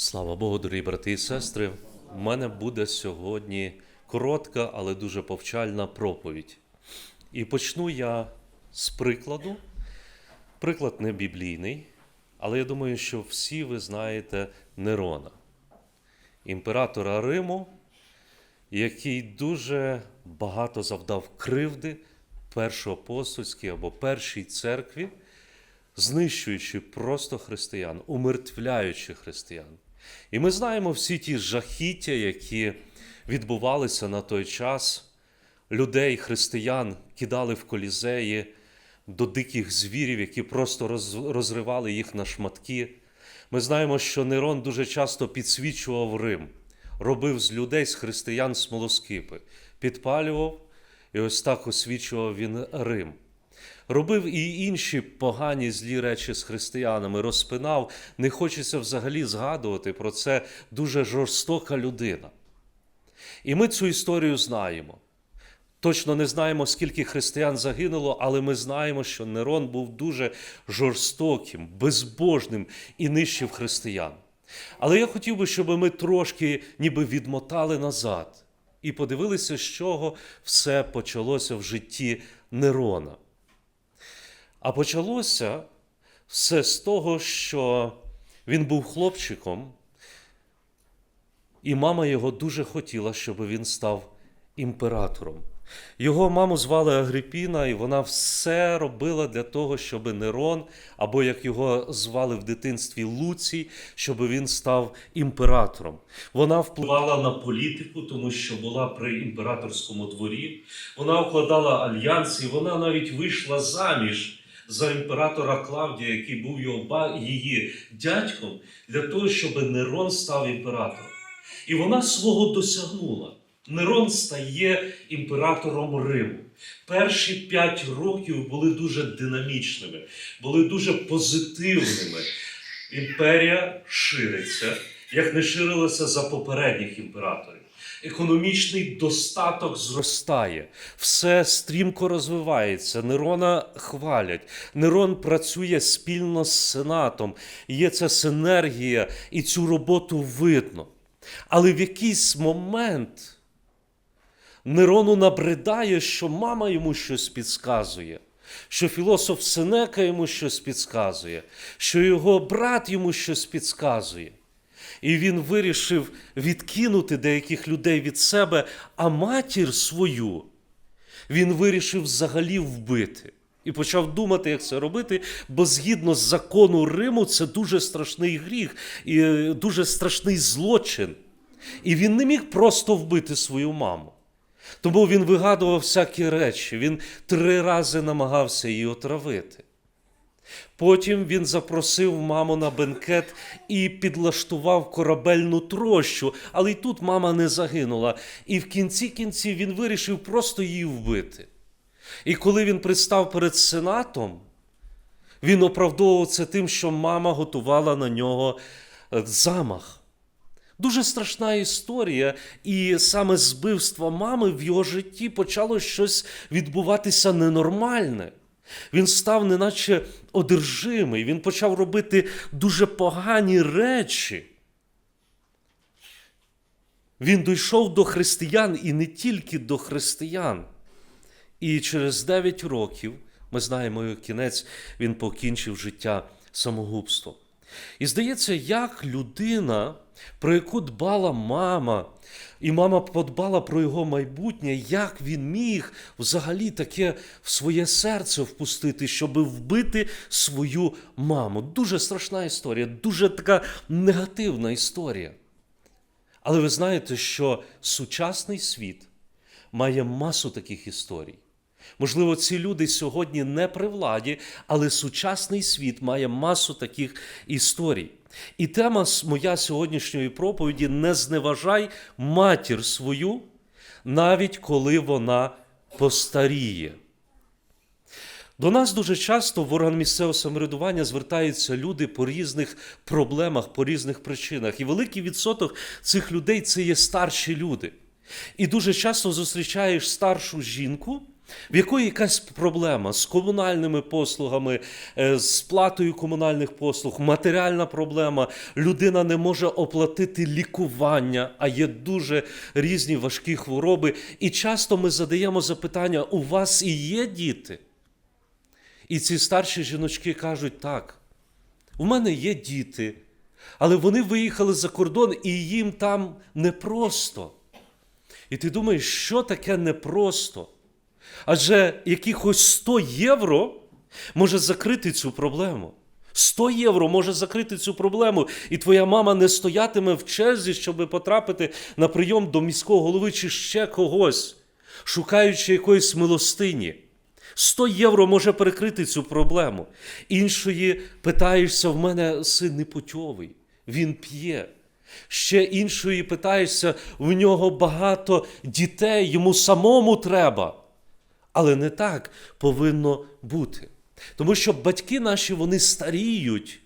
Слава Богу, дорогі брати і сестри. У мене буде сьогодні коротка, але дуже повчальна проповідь. І почну я з прикладу. Приклад не біблійний, але я думаю, що всі ви знаєте Нерона, імператора Риму, який дуже багато завдав кривди першоапостольській або першій церкві, знищуючи просто християн, умертвляючи християн. І ми знаємо всі ті жахіття, які відбувалися на той час. Людей, християн кидали в колізеї до диких звірів, які просто розривали їх на шматки. Ми знаємо, що Нерон дуже часто підсвічував Рим, робив з людей, з християн смолоскипи, підпалював і ось так освічував він Рим. Робив і інші погані злі речі з християнами, розпинав. Не хочеться взагалі згадувати про це дуже жорстока людина. І ми цю історію знаємо. Точно не знаємо, скільки християн загинуло, але ми знаємо, що Нерон був дуже жорстоким, безбожним і нищив християн. Але я хотів би, щоб ми трошки ніби відмотали назад і подивилися, з чого все почалося в житті Нерона. А почалося все з того, що він був хлопчиком, і мама його дуже хотіла, щоб він став імператором. Його маму звали Агрипіна, і вона все робила для того, щоб Нерон, або як його звали в дитинстві Луцій, щоб він став імператором. Вона впливала на політику, тому що була при імператорському дворі. Вона укладала альянси, вона навіть вийшла заміж за імператора Клавдія, який був його її дядьком, для того, щоб Нерон став імператором. І вона свого досягнула. Нерон стає імператором Риму. Перші п'ять років були дуже динамічними, були дуже позитивними. Імперія шириться, як не ширилася за попередніх імператорів. Економічний достаток зростає, все стрімко розвивається. Нерона хвалять. Нерон працює спільно з сенатом. Є ця синергія, і цю роботу видно. Але в якийсь момент Нерону набридає, що мама йому щось підказує, що філософ Сенека йому щось підказує, що його брат йому щось підказує. І він вирішив відкинути деяких людей від себе, а матір свою він вирішив взагалі вбити. І почав думати, як це робити, бо згідно з закону Риму це дуже страшний гріх і е, дуже страшний злочин. І він не міг просто вбити свою маму. Тому він вигадував всякі речі, він три рази намагався її отравити. Потім він запросив маму на бенкет і підлаштував корабельну трощу, але й тут мама не загинула. І в кінці кінців він вирішив просто її вбити. І коли він пристав перед сенатом, він оправдовував це тим, що мама готувала на нього е, замах. Дуже страшна історія, і саме з вбивства мами в його житті почало щось відбуватися ненормальне. Він став неначе одержимий, він почав робити дуже погані речі. Він дійшов до християн і не тільки до християн. І через 9 років, ми знаємо його кінець, він покінчив життя самогубством. І здається, як людина, про яку дбала мама, і мама подбала про його майбутнє, як він міг взагалі таке в своє серце впустити, щоб вбити свою маму. Дуже страшна історія, дуже така негативна історія. Але ви знаєте, що сучасний світ має масу таких історій. Можливо, ці люди сьогодні не при владі, але сучасний світ має масу таких історій. І тема моя сьогоднішньої проповіді не зневажай матір свою, навіть коли вона постаріє. До нас дуже часто в орган місцевого самоврядування звертаються люди по різних проблемах, по різних причинах. І великий відсоток цих людей це є старші люди. І дуже часто зустрічаєш старшу жінку, в якої якась проблема з комунальними послугами, е, з сплатою комунальних послуг, матеріальна проблема, людина не може оплатити лікування, а є дуже різні важкі хвороби. І часто ми задаємо запитання: у вас і є діти? І ці старші жіночки кажуть так. У мене є діти, але вони виїхали за кордон і їм там непросто. І ти думаєш, що таке непросто? Адже якихось 100 євро може закрити цю проблему. 100 євро може закрити цю проблему, і твоя мама не стоятиме в черзі, щоб потрапити на прийом до міського голови чи ще когось, шукаючи якоїсь милостині. 100 євро може перекрити цю проблему. Іншої питаєшся, в мене син непутьовий, він п'є. Ще іншої питаєшся, в нього багато дітей, йому самому треба. Але не так повинно бути. Тому що батьки наші вони старіють,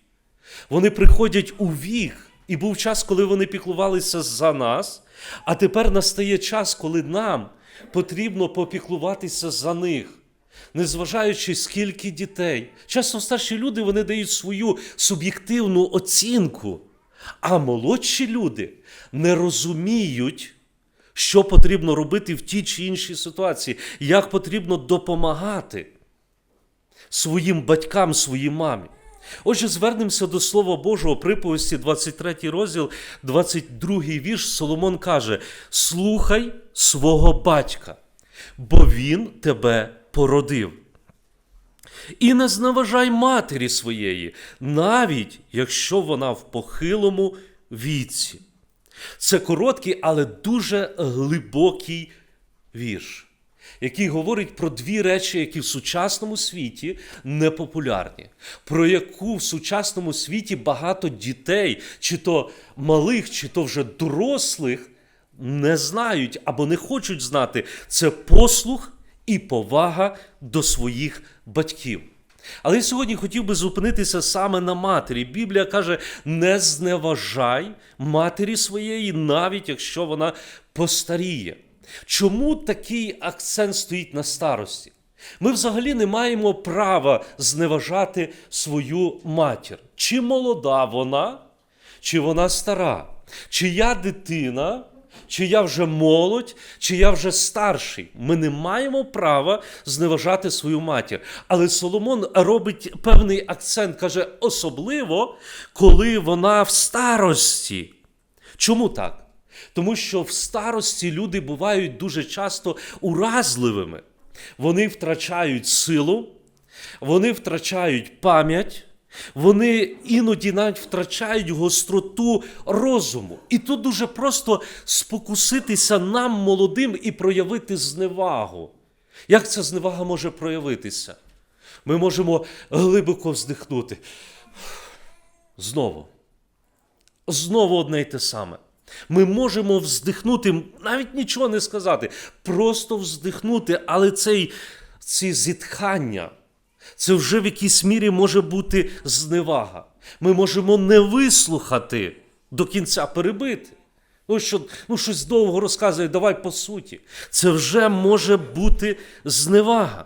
вони приходять у вік. І був час, коли вони піклувалися за нас, а тепер настає час, коли нам потрібно попіклуватися за них. Незважаючи, скільки дітей. Часто старші люди вони дають свою суб'єктивну оцінку, а молодші люди не розуміють, що потрібно робити в тій чи іншій ситуації, як потрібно допомагати своїм батькам, своїй мамі. Отже, звернемося до Слова Божого, приповісті, 23 розділ, 22 вірш. Соломон каже: Слухай свого батька, бо він тебе породив. І не зневажай матері своєї, навіть якщо вона в похилому віці. Це короткий, але дуже глибокий вірш, який говорить про дві речі, які в сучасному світі непопулярні, про яку в сучасному світі багато дітей, чи то малих, чи то вже дорослих, не знають або не хочуть знати. Це послух і повага до своїх батьків. Але я сьогодні хотів би зупинитися саме на матері. Біблія каже: не зневажай матері своєї, навіть якщо вона постаріє. Чому такий акцент стоїть на старості? Ми взагалі не маємо права зневажати свою матір. Чи молода вона, чи вона стара, чи я дитина, чи я вже молодь, чи я вже старший. Ми не маємо права зневажати свою матір. Але Соломон робить певний акцент, каже, особливо, коли вона в старості. Чому так? Тому що в старості люди бувають дуже часто уразливими. Вони втрачають силу, вони втрачають пам'ять. Вони іноді навіть втрачають гостроту розуму. І тут дуже просто спокуситися нам, молодим, і проявити зневагу. Як ця зневага може проявитися? Ми можемо глибоко вздихнути. Знову. Знову одне й те саме. Ми можемо вздихнути, навіть нічого не сказати, просто вздихнути, але цей, ці зітхання. Це вже в якійсь мірі може бути зневага. Ми можемо не вислухати до кінця перебити. Ну, що, ну, щось довго розказує, давай по суті. Це вже може бути зневага.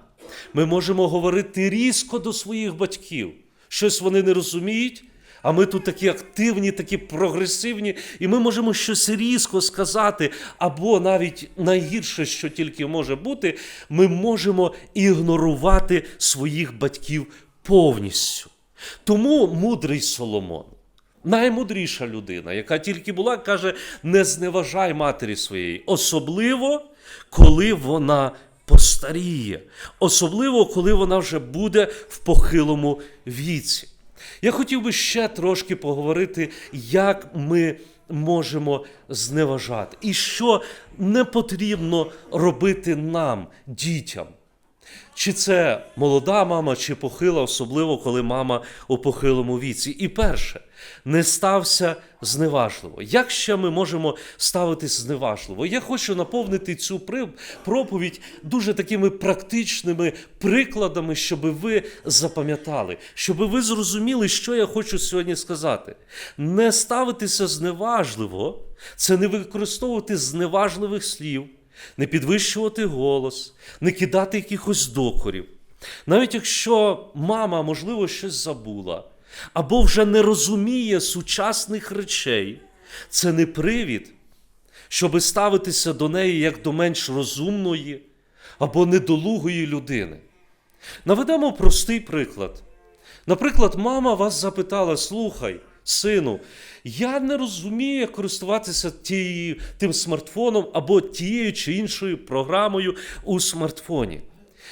Ми можемо говорити різко до своїх батьків. Щось вони не розуміють, а ми тут такі активні, такі прогресивні, і ми можемо щось різко сказати, або навіть найгірше, що тільки може бути, ми можемо ігнорувати своїх батьків повністю. Тому мудрий Соломон, наймудріша людина, яка тільки була, каже: не зневажай матері своєї, особливо коли вона постаріє, особливо коли вона вже буде в похилому віці. Я хотів би ще трошки поговорити, як ми можемо зневажати, і що не потрібно робити нам, дітям. Чи це молода мама, чи похила, особливо коли мама у похилому віці. І перше, не стався зневажливо. Як ще ми можемо ставитись зневажливо? Я хочу наповнити цю проповідь дуже такими практичними прикладами, щоб ви запам'ятали, щоб ви зрозуміли, що я хочу сьогодні сказати. Не ставитися зневажливо це не використовувати зневажливих слів не підвищувати голос, не кидати якихось докорів. Навіть якщо мама, можливо, щось забула, або вже не розуміє сучасних речей, це не привід, щоби ставитися до неї як до менш розумної або недолугої людини. Наведемо простий приклад. Наприклад, мама вас запитала: слухай, сину, я не розумію, як користуватися тією, тим смартфоном або тією чи іншою програмою у смартфоні.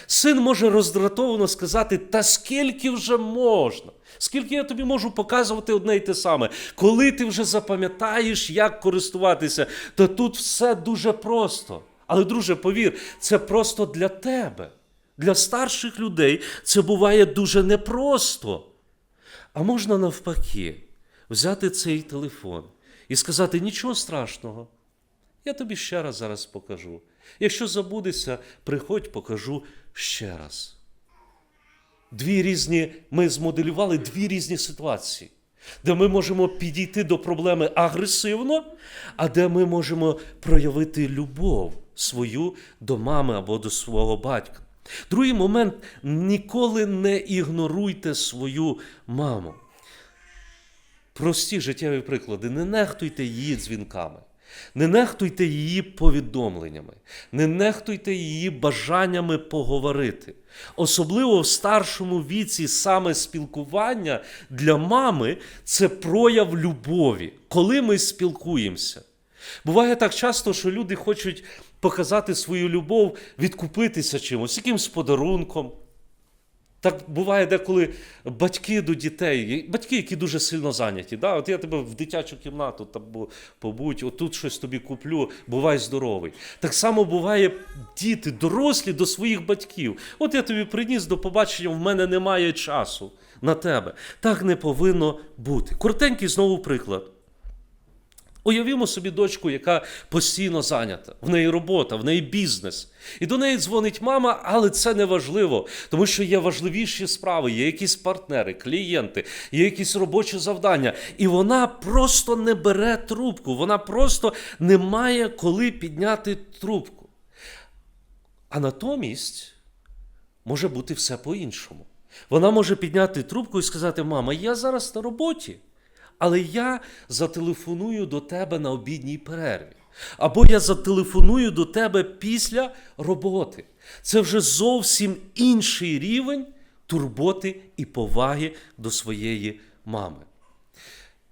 Син може роздратовано сказати: Та скільки вже можна? Скільки я тобі можу показувати одне й те саме? Коли ти вже запам'ятаєш, як користуватися, то тут все дуже просто. Але, друже, повір, це просто для тебе. Для старших людей це буває дуже непросто. А можна навпаки взяти цей телефон і сказати: нічого страшного. Я тобі ще раз зараз покажу. Якщо забудешся, приходь, покажу ще раз. Дві різні, ми змоделювали дві різні ситуації, де ми можемо підійти до проблеми агресивно, а де ми можемо проявити любов свою до мами або до свого батька. Другий момент ніколи не ігноруйте свою маму. Прості життєві приклади. Не нехтуйте її дзвінками, не нехтуйте її повідомленнями, не нехтуйте її бажаннями поговорити. Особливо в старшому віці саме спілкування для мами це прояв любові, коли ми спілкуємося. Буває так часто, що люди хочуть показати свою любов, відкупитися чимось, якимсь подарунком. Так буває деколи батьки до дітей, батьки, які дуже сильно зайняті. Да? От я тебе в дитячу кімнату там, побудь, отут щось тобі куплю, бувай здоровий. Так само буває діти, дорослі до своїх батьків. От я тобі приніс до побачення, в мене немає часу на тебе. Так не повинно бути. Коротенький знову приклад. Уявімо собі дочку, яка постійно зайнята, в неї робота, в неї бізнес. І до неї дзвонить мама, але це не важливо, тому що є важливіші справи, є якісь партнери, клієнти, є якісь робочі завдання. І вона просто не бере трубку, вона просто не має коли підняти трубку. А натомість може бути все по-іншому. Вона може підняти трубку і сказати: Мама, я зараз на роботі. Але я зателефоную до тебе на обідній перерві. Або я зателефоную до тебе після роботи. Це вже зовсім інший рівень турботи і поваги до своєї мами.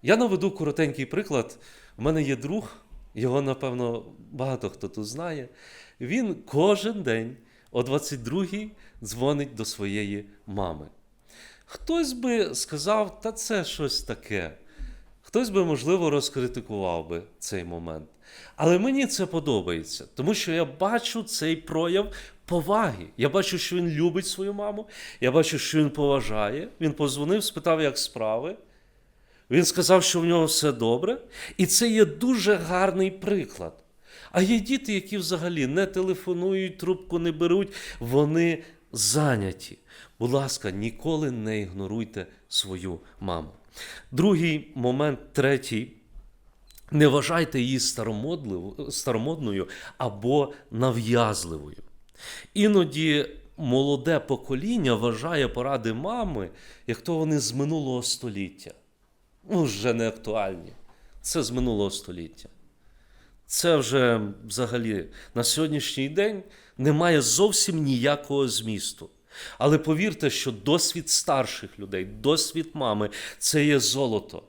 Я наведу коротенький приклад. У мене є друг, його, напевно, багато хто тут знає. Він кожен день о 22-й дзвонить до своєї мами. Хтось би сказав, та це щось таке. Хтось би, можливо, розкритикував би цей момент. Але мені це подобається, тому що я бачу цей прояв поваги. Я бачу, що він любить свою маму, я бачу, що він поважає. Він позвонив, спитав, як справи. Він сказав, що в нього все добре. І це є дуже гарний приклад. А є діти, які взагалі не телефонують, трубку не беруть, вони зайняті. Будь ласка, ніколи не ігноруйте свою маму. Другий момент, третій. Не вважайте її старомодною або нав'язливою. Іноді молоде покоління вважає поради мами, як то вони з минулого століття. Ну, вже не актуальні. Це з минулого століття. Це вже взагалі на сьогоднішній день не має зовсім ніякого змісту. Але повірте, що досвід старших людей, досвід мами це є золото,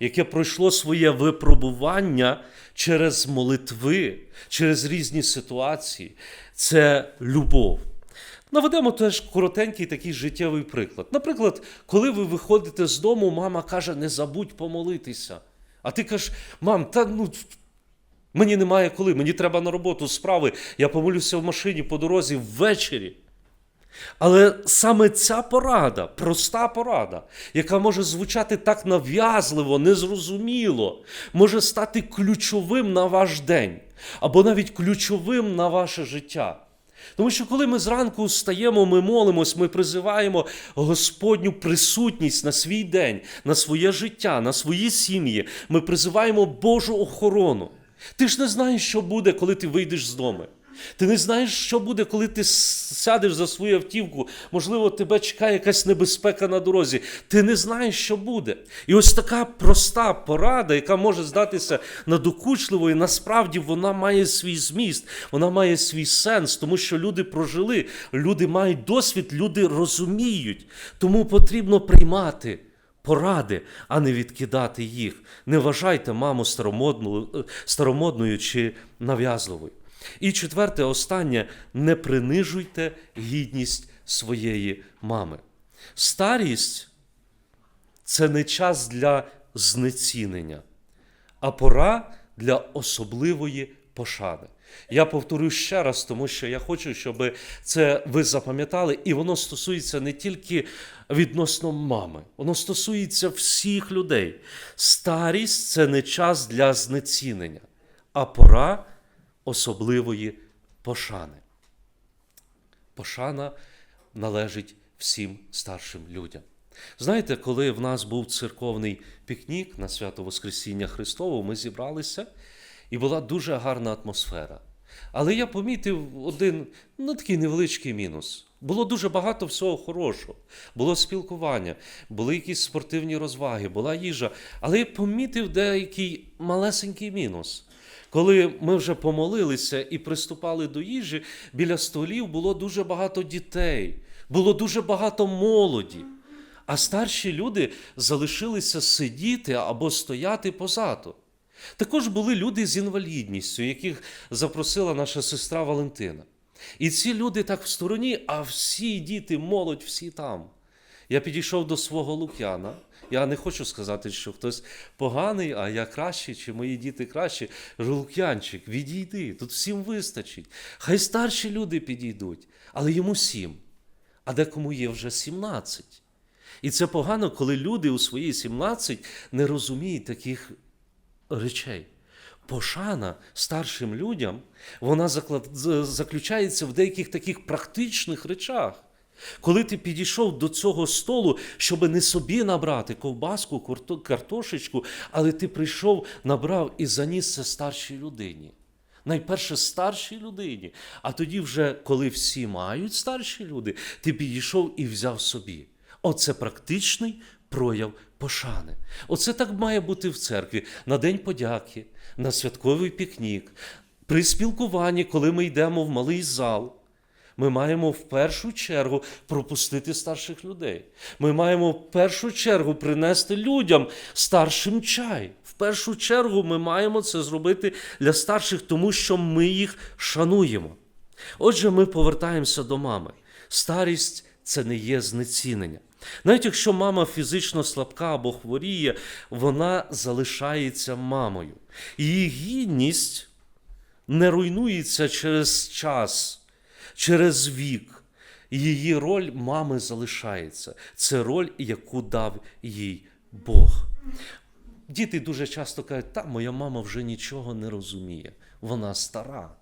яке пройшло своє випробування через молитви, через різні ситуації. Це любов. Наведемо теж коротенький такий життєвий приклад. Наприклад, коли ви виходите з дому, мама каже, не забудь помолитися. А ти кажеш, мам, та ну. Мені немає коли, мені треба на роботу справи. Я помолюся в машині по дорозі ввечері. Але саме ця порада, проста порада, яка може звучати так нав'язливо, незрозуміло, може стати ключовим на ваш день, або навіть ключовим на ваше життя. Тому що коли ми зранку встаємо, ми молимось, ми призиваємо Господню присутність на свій день, на своє життя, на свої сім'ї, ми призиваємо Божу охорону. Ти ж не знаєш, що буде, коли ти вийдеш з дому. Ти не знаєш, що буде, коли ти сядеш за свою автівку. Можливо, тебе чекає якась небезпека на дорозі. Ти не знаєш, що буде. І ось така проста порада, яка може здатися надокучливою, насправді вона має свій зміст, вона має свій сенс, тому що люди прожили, люди мають досвід, люди розуміють. Тому потрібно приймати поради, а не відкидати їх. Не вважайте маму старомодною, е, старомодною чи нав'язливою. І четверте, останнє, не принижуйте гідність своєї мами. Старість це не час для знецінення, а пора для особливої пошани. Я повторю ще раз, тому що я хочу, щоб це ви запам'ятали, і воно стосується не тільки відносно мами, воно стосується всіх людей. Старість це не час для знецінення, а пора особливої пошани. Пошана належить всім старшим людям. Знаєте, коли в нас був церковний пікнік на свято Воскресіння Христового, ми зібралися, і була дуже гарна атмосфера. Але я помітив один ну, такий невеличкий мінус. Було дуже багато всього хорошого. Було спілкування, були якісь спортивні розваги, була їжа. Але я помітив деякий малесенький мінус. Коли ми вже помолилися і приступали до їжі, біля столів було дуже багато дітей, було дуже багато молоді. А старші люди залишилися сидіти або стояти позаду. Також були люди з інвалідністю, яких запросила наша сестра Валентина. І ці люди так в стороні, а всі діти, молодь, всі там. Я підійшов до свого Лук'яна. Я не хочу сказати, що хтось поганий, а я кращий, чи мої діти кращі. Кажу, Лук'янчик, відійди, тут всім вистачить. Хай старші люди підійдуть, але йому сім, а декому є вже сімнадцять. І це погано, коли люди у свої 17 не розуміють таких речей. Пошана старшим людям, вона заключається в деяких таких практичних речах. Коли ти підійшов до цього столу, щоб не собі набрати ковбаску, картошечку, але ти прийшов, набрав і заніс це старшій людині. Найперше старшій людині. А тоді, вже, коли всі мають старші люди, ти підійшов і взяв собі. Оце практичний прояв пошани. Оце так має бути в церкві на День подяки, на святковий пікнік, при спілкуванні, коли ми йдемо в малий зал. Ми маємо в першу чергу пропустити старших людей. Ми маємо в першу чергу принести людям старшим чай. В першу чергу ми маємо це зробити для старших, тому що ми їх шануємо. Отже, ми повертаємося до мами. Старість це не є знецінення. Навіть якщо мама фізично слабка або хворіє, вона залишається мамою. Її гідність не руйнується через час, через вік. Її роль мами залишається. Це роль, яку дав їй Бог. Діти дуже часто кажуть, та моя мама вже нічого не розуміє, вона стара.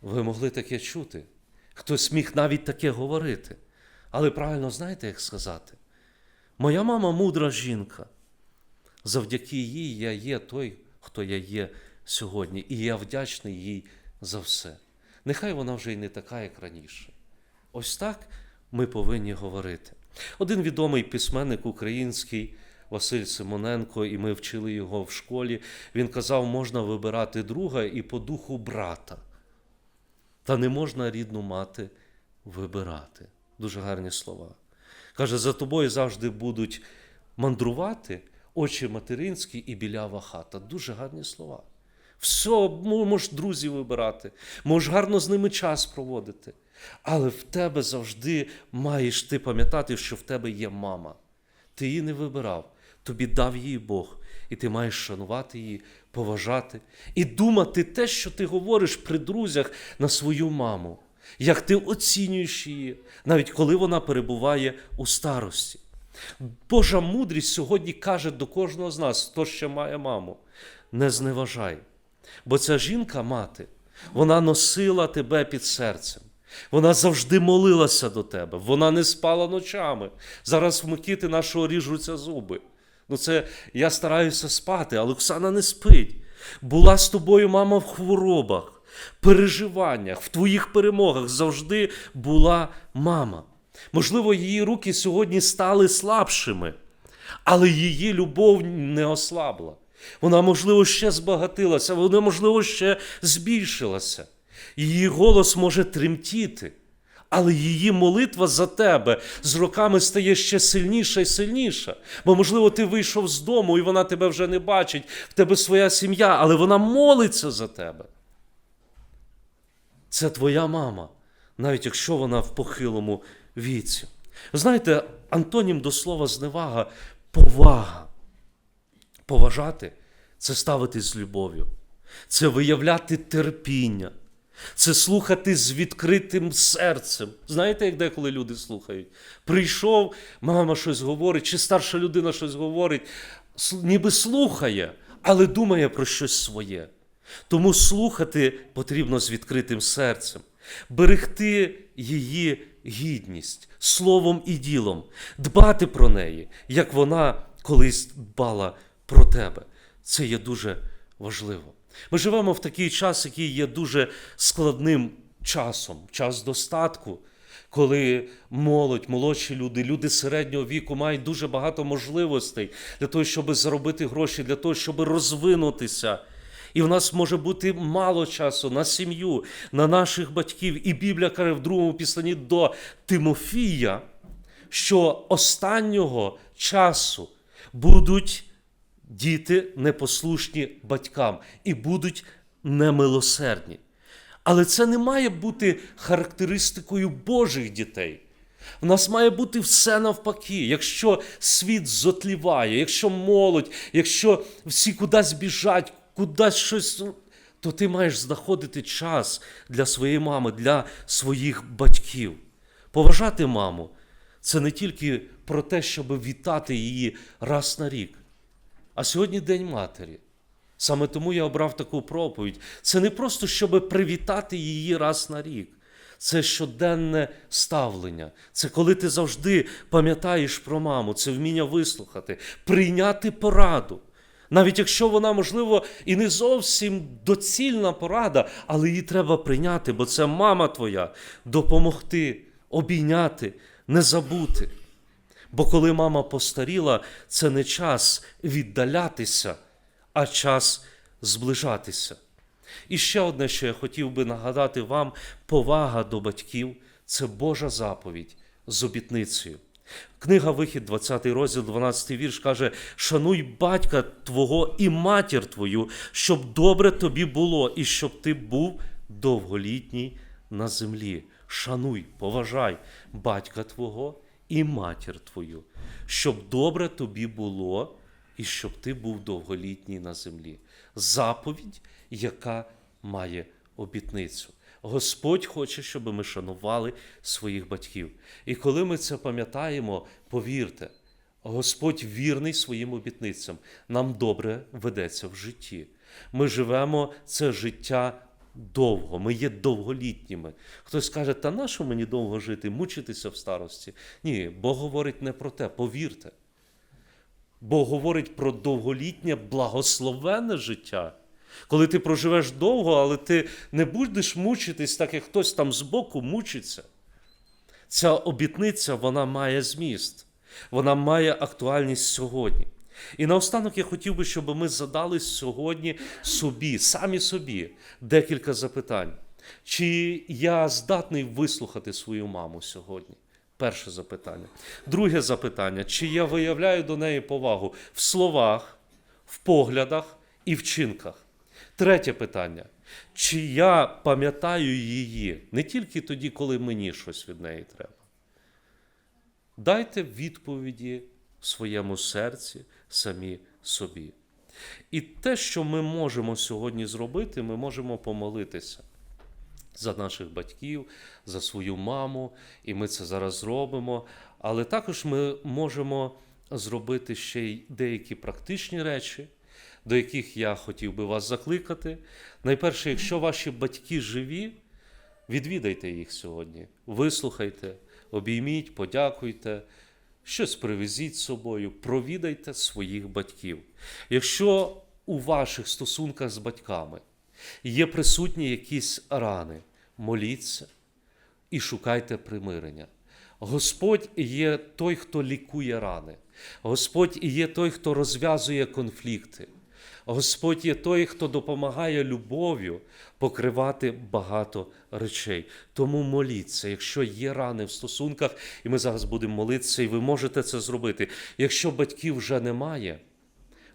Ви могли таке чути. Хтось міг навіть таке говорити. Але правильно знаєте, як сказати? Моя мама мудра жінка. Завдяки їй я є той, хто я є сьогодні, і я вдячний їй за все. Нехай вона вже й не така, як раніше. Ось так ми повинні говорити. Один відомий письменник український Василь Симоненко, і ми вчили його в школі. Він казав, можна вибирати друга і по духу брата. Та не можна рідну мати вибирати. Дуже гарні слова. Каже, за тобою завжди будуть мандрувати очі материнські і білява хата. Дуже гарні слова. Все, можеш друзів вибирати, можеш гарно з ними час проводити. Але в тебе завжди маєш ти пам'ятати, що в тебе є мама. Ти її не вибирав, тобі дав її Бог, і ти маєш шанувати її, поважати і думати те, що ти говориш при друзях на свою маму, як ти оцінюєш її, навіть коли вона перебуває у старості. Божа мудрість сьогодні каже до кожного з нас, хто ще має маму, не зневажай. Бо ця жінка, мати, вона носила тебе під серцем. Вона завжди молилася до тебе, вона не спала ночами. Зараз в Микити нашого ріжуться зуби. Ну, це я стараюся спати, але Оксана не спить. Була з тобою мама в хворобах. переживаннях, в твоїх перемогах завжди була мама. Можливо, її руки сьогодні стали слабшими, але її любов не ослабла. Вона, можливо, ще збагатилася, вона, можливо, ще збільшилася. Її голос може тремтіти, але її молитва за тебе з роками стає ще сильніша і сильніша. Бо, можливо, ти вийшов з дому, і вона тебе вже не бачить, в тебе своя сім'я, але вона молиться за тебе. Це твоя мама, навіть якщо вона в похилому віці. Знаєте, антонім до слова зневага повага. Поважати це ставитись з любов'ю, це виявляти терпіння, це слухати з відкритим серцем. Знаєте, як деколи люди слухають? Прийшов, мама щось говорить, чи старша людина щось говорить, ніби слухає, але думає про щось своє. Тому слухати потрібно з відкритим серцем, берегти її гідність словом і ділом, дбати про неї, як вона колись дбала про тебе. Це є дуже важливо. Ми живемо в такий час, який є дуже складним часом, час достатку, коли молодь, молодші люди, люди середнього віку мають дуже багато можливостей для того, щоб заробити гроші, для того, щоб розвинутися. І в нас може бути мало часу на сім'ю, на наших батьків. І Біблія каже в другому післанні до Тимофія, що останнього часу будуть діти непослушні батькам і будуть немилосердні. Але це не має бути характеристикою Божих дітей. У нас має бути все навпаки. Якщо світ зотліває, якщо молодь, якщо всі кудись біжать, кудись щось, то ти маєш знаходити час для своєї мами, для своїх батьків. Поважати маму це не тільки про те, щоб вітати її раз на рік. А сьогодні День Матері. Саме тому я обрав таку проповідь. Це не просто, щоб привітати її раз на рік. Це щоденне ставлення. Це коли ти завжди пам'ятаєш про маму, це вміння вислухати, прийняти пораду. Навіть якщо вона, можливо, і не зовсім доцільна порада, але її треба прийняти, бо це мама твоя, допомогти, обійняти, не забути. Бо коли мама постаріла, це не час віддалятися, а час зближатися. І ще одне, що я хотів би нагадати вам: повага до батьків це Божа заповідь з обітницею. Книга Вихід, 20 розділ, 12 вірш каже: Шануй батька твого і матір твою, щоб добре тобі було, і щоб ти був довголітній на землі. Шануй, поважай батька твого і матір твою, щоб добре тобі було, і щоб ти був довголітній на землі. Заповідь, яка має обітницю. Господь хоче, щоб ми шанували своїх батьків. І коли ми це пам'ятаємо, повірте, Господь вірний своїм обітницям, нам добре ведеться в житті. Ми живемо це життя довго, ми є довголітніми. Хтось каже, та нащо мені довго жити, мучитися в старості? Ні, Бог говорить не про те, повірте. Бог говорить про довголітнє благословенне життя. Коли ти проживеш довго, але ти не будеш мучитись, так як хтось там збоку мучиться. Ця обітниця вона має зміст, вона має актуальність сьогодні. І наостанок я хотів би, щоб ми задали сьогодні собі, самі собі, декілька запитань. Чи я здатний вислухати свою маму сьогодні? Перше запитання. Друге запитання: чи я виявляю до неї повагу в словах, в поглядах і вчинках? Третє питання. Чи я пам'ятаю її не тільки тоді, коли мені щось від неї треба? Дайте відповіді своєму серці самі собі. І те, що ми можемо сьогодні зробити, ми можемо помолитися за наших батьків, за свою маму, і ми це зараз зробимо. Але також ми можемо зробити ще й деякі практичні речі, до яких я хотів би вас закликати. Найперше, якщо ваші батьки живі, відвідайте їх сьогодні, вислухайте, обійміть, подякуйте. Щось привезіть з собою, провідайте своїх батьків. Якщо у ваших стосунках з батьками Є присутні якісь рани. Моліться і шукайте примирення. Господь є той, хто лікує рани. Господь є той, хто розв'язує конфлікти. Господь є той, хто допомагає любов'ю покривати багато речей. Тому моліться, якщо є рани в стосунках, і ми зараз будемо молитися, і ви можете це зробити. Якщо батьків вже немає,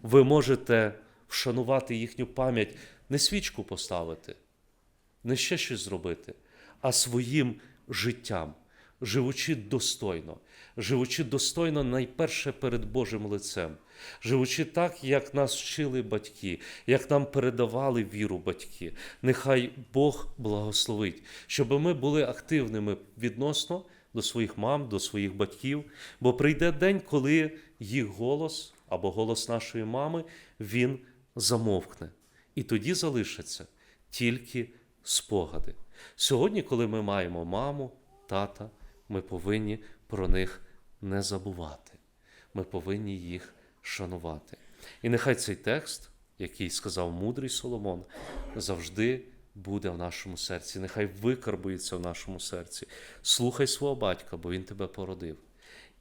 ви можете вшанувати їхню пам'ять, не свічку поставити, не ще щось зробити, а своїм життям, живучи достойно, живучи достойно найперше перед Божим лицем, живучи так, як нас вчили батьки, як нам передавали віру батьки. Нехай Бог благословить, щоб ми були активними відносно до своїх мам, до своїх батьків, бо прийде день, коли їх голос або голос нашої мами він замовкне. І тоді залишаться тільки спогади. Сьогодні, коли ми маємо маму, тата, ми повинні про них не забувати. Ми повинні їх шанувати. І нехай цей текст, який сказав мудрий Соломон, завжди буде в нашому серці. Нехай викарбується в нашому серці. Слухай свого батька, бо він тебе породив.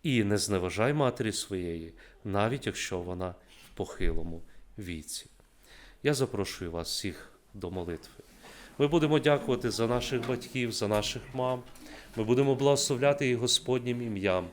І не зневажай матері своєї, навіть якщо вона в похилому віці. Я запрошую вас всіх до молитви. Ми будемо дякувати за наших батьків, за наших мам. Ми будемо благословляти їх Господнім ім'ям.